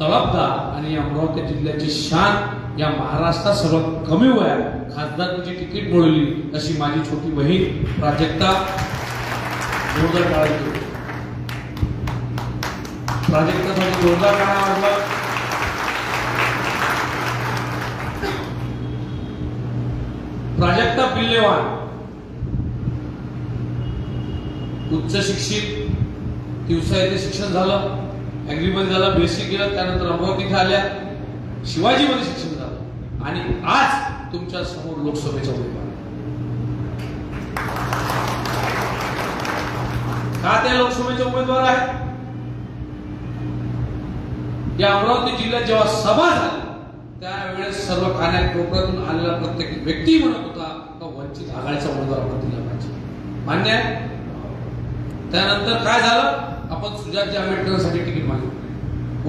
तळपदार आणि या अमरावती जिल्ह्याची शान या महाराष्ट्रात सर्वात कमी वयात खासदारकीची तिकीट मिळवली. अशी माझी छोटी बहीण प्राजक्ता जोरदार काळाची प्राजक्तासाठी जोरदार काळा वाजवा प्राजक्ता पिल्लेवान. उच्च शिक्षित. दिवसा येथे शिक्षण झालं. ॲग्रीमध्ये झाला बेसिक केलं त्यानंतर अमरावती इथे आल्या. शिवाजीमध्ये शिक्षण झालं. आणि आज तुमच्यासमोर लोकसभेचा उमेदवार. का त्या लोकसभेचे उमेदवार आहेत? या अमरावती जिल्ह्यात जेव्हा सभा झाली त्यावेळेस सर्व कान्याकोपऱ्यातून आलेला प्रत्येक व्यक्ती म्हणत होता का वंचित आघाडीचा उमेदवार आपण दिला पाहिजे? मान्य आहे? त्यानंतर काय झालं? आपण सुजातजी आंबेडकरांसाठी तिकीट मागितलं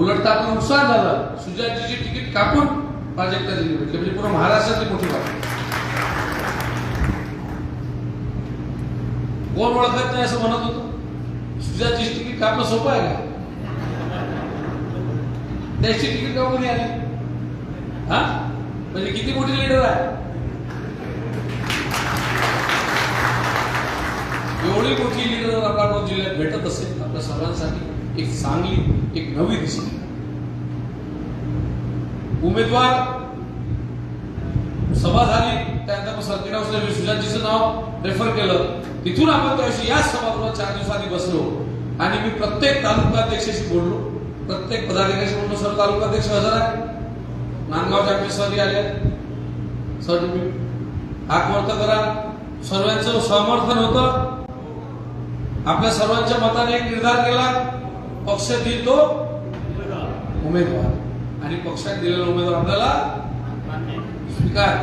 उलट तर आपण नुकसान झालं. सुजातजीची तिकीट कापून प्राजक्ता दिली भेटली. म्हणजे पूर्ण महाराष्ट्रातली मोठी बाब. कोण ओळखत नाही असं म्हणत होतो? सुजातजीची तिकीट कापणं सोपं आहे का? त्याची तिकीट कापून आली हा? म्हणजे किती मोठी लिडर आहे? एवढी मोठी लीडर जर आपल्या जिल्ह्यात भेटत असेल. आपल्या सर्वांसाठी एक चांगली एक नवी दिशा. उमेदवार सभा झाली त्यानंतर मग सुजातजीचं नाव रेफर केलं. तिथून आपण त्याविषयी याच सभागृहात चार दिवसांनी बसलो. आणि मी प्रत्येक तालुका अध्यक्षाशी बोललो. प्रत्येक पदाधिकाऱ्याशी बोललो. सर तालुका अध्यक्ष हजर आहे. नांदगावच्या आम्ही सहरी आले. सर तुम्ही हाक वर्त करा. सर्वांचं समर्थन होतं. आपल्या सर्वांच्या मताने एक निर्धार केला पक्ष देईल तो उमेदवार. आणि पक्षात दिलेला उमेदवार आपल्याला स्वीकार.